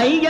Ahí ya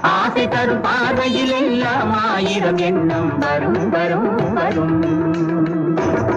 ஆசை தரும் பார்வையில் எல்லாம் ஆயிரம் எண்ணம் வரும் வரும் வரும்.